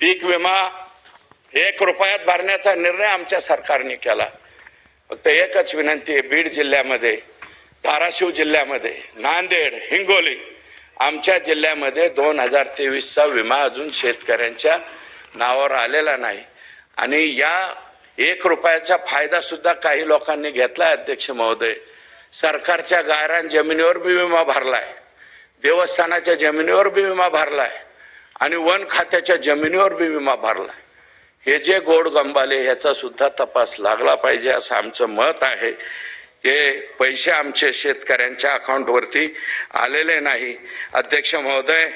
पीक विमा एक रुपयात भरण्याचा निर्णय आमच्या सरकारने केला. फक्त एकच विनंती आहे बीड जिल्ह्यामध्ये धाराशिव जिल्ह्यामध्ये नांदेड हिंगोली आमच्या जिल्ह्यामध्ये दोन हजार तेवीसचा विमा अजून शेतकऱ्यांच्या नावावर आलेला नाही. आणि या एक रुपयाचा फायदा सुद्धा काही लोकांनी घेतलाय अध्यक्ष महोदय. सरकारच्या गायरान जमिनीवर बी विमा भरलाय. देवस्थानाच्या जमिनीवर बी विमा भरलाय. आणि वन खात्याच्या जमिनीवर बी विमा भरलाय हे जे गोड गंबाले ह्याचा सुद्धा तपास लागला पाहिजे असं आमचं मत आहे. ते पैसे आमचे शेतकऱ्यांच्या अकाउंटवरती आलेले नाही. अध्यक्ष महोदय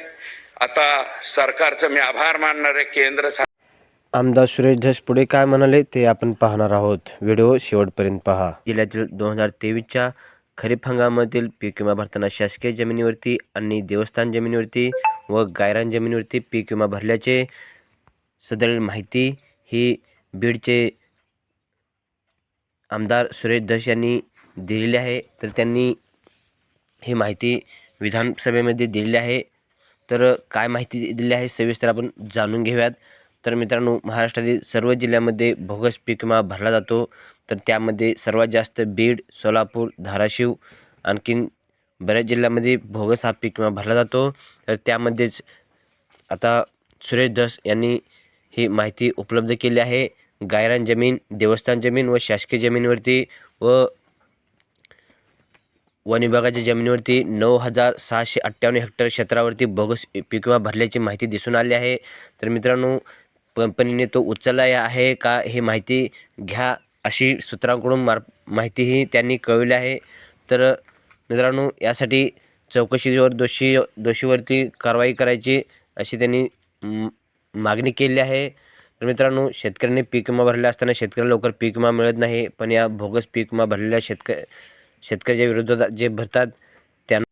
आता सरकारचं मी आभार मानणार आहे. केंद्र सरकार आमदार सुरेश धस पुढे काय म्हणाले ते आपण पाहणार आहोत. व्हिडिओ शेवटपर्यंत पहा. जिल्ह्यातील दोन हजार तेवीसच्या खरीप हंगामातील पीक विमा भरताना शासकीय जमिनीवरती आणि देवस्थान जमिनीवरती व गायरान जमिनीवरती पीक विमा भरल्याचे सदर माहिती ही बीडचे आमदार सुरेश धस यांनी दिलेली आहे. तर त्यांनी ही माहिती विधानसभेमध्ये दिलेली आहे. तर काय माहिती दिली आहे सविस्तर आपण जाणून घेऊयात. तर मित्रांनो महाराष्ट्रातील सर्व जिल्ह्यामध्ये बोगस पीक विमा भरला जातो. तर त्यामध्ये सर्वात जास्त बीड सोलापूर धाराशिव आणखीन बऱ्याच जिल्ह्यामध्ये बोगस हा पीक विमा भरला जातो. तर त्यामध्येच आता सुरेश धस यांनी ही माहिती उपलब्ध केली आहे. गायरान जमीन देवस्थान जमीन व शासकीय जमिनीवरती व वन विभागाच्या जमिनीवरती नऊ हजार सहाशे अठ्ठ्याण्णव हेक्टर क्षेत्रावरती बोगस पीक विमा भरल्याची माहिती दिसून आली आहे. तर मित्रांनो कंपनीने तो उचलला आहे का हे माहिती घ्या अशी सूत्रांकडून मार माहितीही त्यांनी कळवली आहे. तर मित्रांनो यासाठी चौकशीवर दोषी दोषीवरती कारवाई करायची अशी त्यांनी मागणी केली आहे. तर मित्रांनो शेतकऱ्यांनी पीक विमा भरला असताना शेतकऱ्याला लवकर पीक विमा मिळत नाही पण या बोगस पीक विमा भरलेल्या शेतक शेतकऱ्याच्या विरोधात जे भरतात त्यांना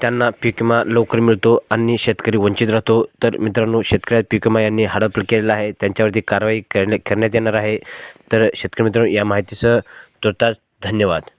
त्यांना पीक विमा लवकर मिळतो आणि शेतकरी वंचित राहतो. तर मित्रांनो शेतकऱ्या पीक विमा यांनी हडपल केलेला आहे. त्यांच्यावरती कारवाई करण्या करण्यात येणार आहे. तर शेतकरी मित्रांनो या माहितीचं तुर्तास धन्यवाद.